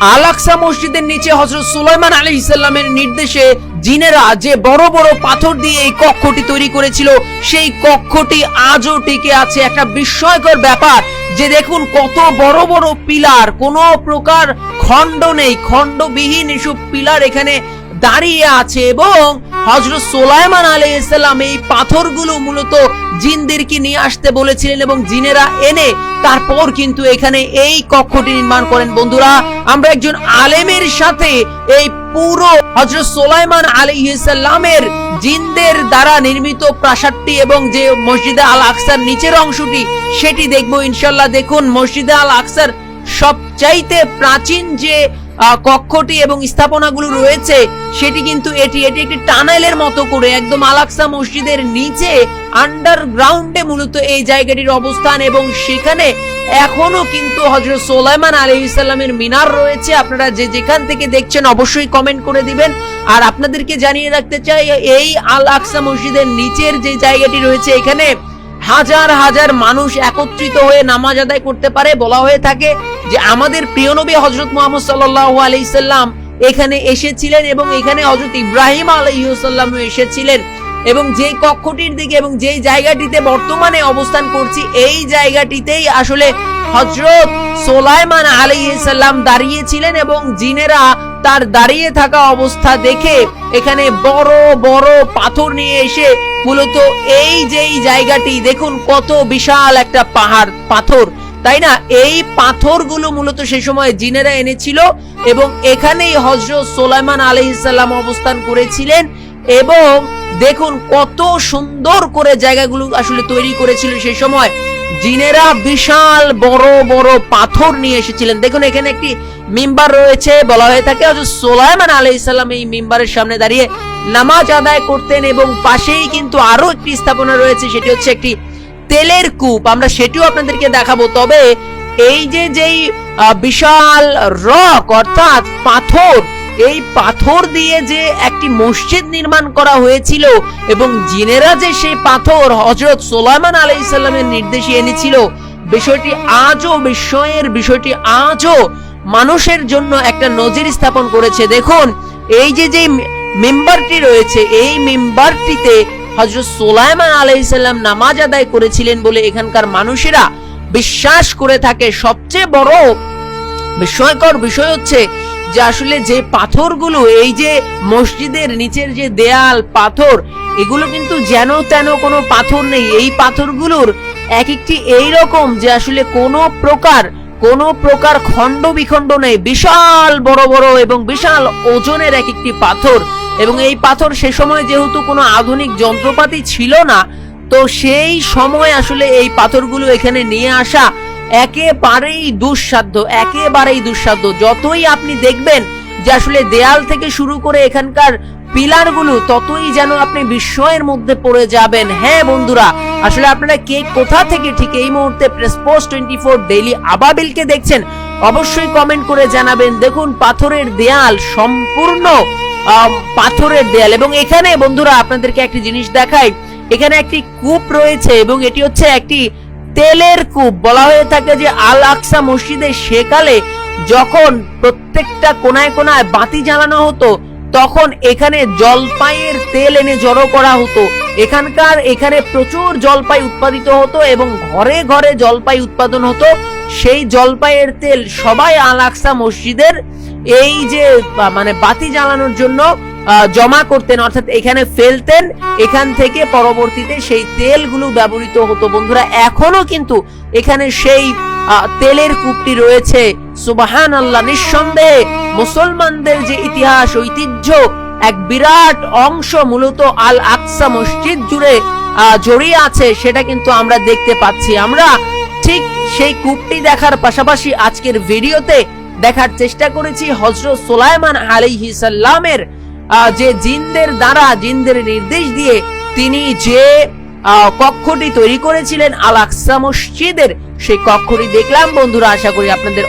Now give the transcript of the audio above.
আল আকসা মসজিদের নিচে হজরত সুলাইমান আলী ইসলামের নির্দেশে জিনেরা যে বড় বড় পাথর দিয়ে এই কক্ষটি তৈরি করেছিল, সেই কক্ষটি আজও টিকে আছে। একটা বিস্ময়কর ব্যাপার যে দেখুন, কত বড় বড় পিলার, কোনো প্রকার খণ্ড নেই, খণ্ডবিহীন এসব পিলার এখানে দাঁড়িয়ে আছে এবং হজরত সোলাইমান আলী ইসলাম এই পাথরগুলো মূলত জিনদেরকে নিয়ে আসতে বলেছিলেন এবং জিনেরা এনে তারপর কিন্তু এখানে এই কক্ষটি নির্মাণ করেন। বন্ধুরা আমরা একজন আলেমের সাথে এই পুরো হজরত সোলাইমান আলী ইসলামের জিনদের দ্বারা নির্মিত প্রাসাদটি এবং যে মসজিদে আল আকসার নিচের অংশটি, সেটি দেখব ইনশাল্লাহ দেখুন, মসজিদে আল আকসার সবচাইতে প্রাচীন যে কক্ষটি এবং স্থাপনাগুলো রয়েছে, সেটি কিন্তু এটি এটি একটি টানেলের মতো করে একদম আলাক্সা মসজিদের নিচে, আন্ডারগ্রাউন্ডে মূলত এই জায়গাটির অবস্থান এবং সেখানে এখনও কিন্তু হজরত সোলাইমান আলী ইসলামের মিনার রয়েছে। আপনারা যে যেখান থেকে দেখছেন অবশ্যই কমেন্ট করে দিবেন। আর আপনাদেরকে জানিয়ে রাখতে চাই, এই আল আকসা মসজিদের নিচের যে জায়গাটি রয়েছে, এখানে হাজার হাজার মানুষ একত্রিত হয়ে নামাজ আদায় করতে পারে। বলা হয়ে থাকে যে আমাদের প্রিয় নবী হজরত মোহাম্মদ সাল্লাহ আলাইসাল্লাম এখানে এসেছিলেন এবং এখানে হজরত ইব্রাহিম আলাইসাল্লাম এসেছিলেন। এবং যেই কক্ষটির দিকে এবং যেই জায়গাটিতে বর্তমানে অবস্থান করছি, এই জায়গাটিতেই আসলে হজরত সোলাইমান আলাইসাল্লাম দাঁড়িয়েছিলেন এবং জিনেরা তার দাঁড়িয়ে থাকা অবস্থা দেখে এখানে বড় বড় পাথর নিয়ে এসে মূলত এই যেই জায়গাটি, দেখুন কত বিশাল একটা পাহাড়, পাথর। তাই না? এই পাথরগুলো মূলত সে সময় জিনেরা এনেছিল এবং এখানেই হজরত সোলাইমান আলাইসাল্লাম অবস্থান করেছিলেন এবং দেখুন কত সুন্দর করে জায়গাগুলো আসলে তৈরি করেছিল সেই সময়। জিনেরা বিশাল বড় বড় পাথর নিয়ে এসেছিলেন। দেখুন, এখানে একটি মিম্বার রয়েছে, বলা হয়ে থাকে সোলাইমান আলাইসাল্লাম এই মিম্বারের সামনে দাঁড়িয়ে নামাজ আদায় করতেন এবং পাশেই কিন্তু আরও একটি স্থাপনা রয়েছে, সেটি হচ্ছে একটি তেলের কূপ। আমরা সেটিও আপনাদেরকে দেখাবো। তবে এই যে যেই বিশাল রক, অর্থাৎ পাথর এই পাথর দিয়ে যে একটি মসজিদ নির্মাণ করা হয়েছিল এবং জিনেরা যে সেই পাথর হজরত সোলাইমান আলাইসাল্লামের নির্দেশে এনেছিল, বিষয়টি আজও বিস্ময়ের বিষয়টি আজও মানুষের জন্য একটা নজির স্থাপন করেছে। দেখুন, এই যে যে মেম্বারটি রয়েছে, এই মেম্বারটিতে হজরত সোলাইমান আলাইসাল্লাম নামাজ আদায় করেছিলেন বলে এখানকার মানুষেরা বিশ্বাস করে থাকে। সবচেয়ে বড় বিস্ময়কর বিষয় হচ্ছে যে আসলে যে পাথরগুলো, এই যে মসজিদের নিচের যে দেয়াল, পাথর, এগুলো কিন্তু যেন তেন কোনো পাথর নেই। এই পাথরগুলোর এক একটি এই রকম যে আসলে কোনো প্রকার কোনো প্রকার খণ্ড বিখণ্ড নেই। বিশাল বড় বড় এবং বিশাল ওজনের এক একটি পাথর। এবং এই পাথর সে সময় যেহেতু কোনো আধুনিক যন্ত্রপাতি ছিল না, তো সেই সময় আসলে এই পাথরগুলো এখানে নিয়ে আসা একেবারেই দুঃসাধ্য একেবারেই দুঃসাধ্য। যতই আপনি দেখবেন যে আসলে দেয়াল থেকে শুরু করে এখানকার পিলারগুলো, ততই যেন আপনি বিস্ময়ের মধ্যে পড়ে যাবেন। হ্যাঁ বন্ধুরা, আসলে আপনারা কে কোথা থেকে ঠিক এই মুহূর্তে প্রেসপোজ টোয়েন্টি ফোর ডেইলি আবাবিলকে দেখছেন, অবশ্যই কমেন্ট করে জানাবেন। দেখুন, পাথরের দেয়াল সম্পূর্ণ পাথরের দেয়াল। এবং এখানে বন্ধুরা, আপনাদেরকে একটি জিনিস দেখাই। এখানে একটি কূপ রয়েছে এবং এটি হচ্ছে একটি তেলের কূপ। বলা হয়ে থাকে যে আল আকসা মসজিদে সেকালে যখন প্রত্যেকটা কোনায় কোনায় বাতি জ্বালানো হতো, তখন এখানে জলপাইয়ের তেল এনে জড়ো করা হতো। এখানকার এখানে প্রচুর জলপাই উৎপাদিত হতো এবং ঘরে ঘরে জলপাই উৎপাদন হতো। সেই জলপাইয়ের তেল সবাই আল আকসা মসজিদের এই যে মানে বাতি জ্বালানোর জন্য জমা করতেন অর্থাৎ এখানে ফেলতেন। এখান থেকে পরবর্তীতে সেই তেলগুলো ব্যবহৃত হতো। বন্ধুরা এখনও কিন্তু এখানে সেই তেলের কূপটি রয়েছে। সুবাহান আল্লাহ নিঃসন্দেহে মুসলমানদের যে ইতিহাস ঐতিহ্য এক বিরাট অংশ মূলত আল আকসা মসজিদ জুড়ে জড়িয়ে আছে সেটা কিন্তু আমরা দেখতে পাচ্ছি। আমরা ঠিক সেই কূপটি দেখার পাশাপাশি আজকের ভিডিওতে দেখার চেষ্টা করেছি হজরত সোলাইমান আলাইহি সাল্লামের আহ, যে জিনদের দ্বারা, জিনদের নির্দেশ দিয়ে তিনি যে কক্ষটি তৈরি করেছিলেন আল আকসা মসজিদের, সেই কক্ষটি দেখলাম বন্ধুরা, আশা করি আপনাদের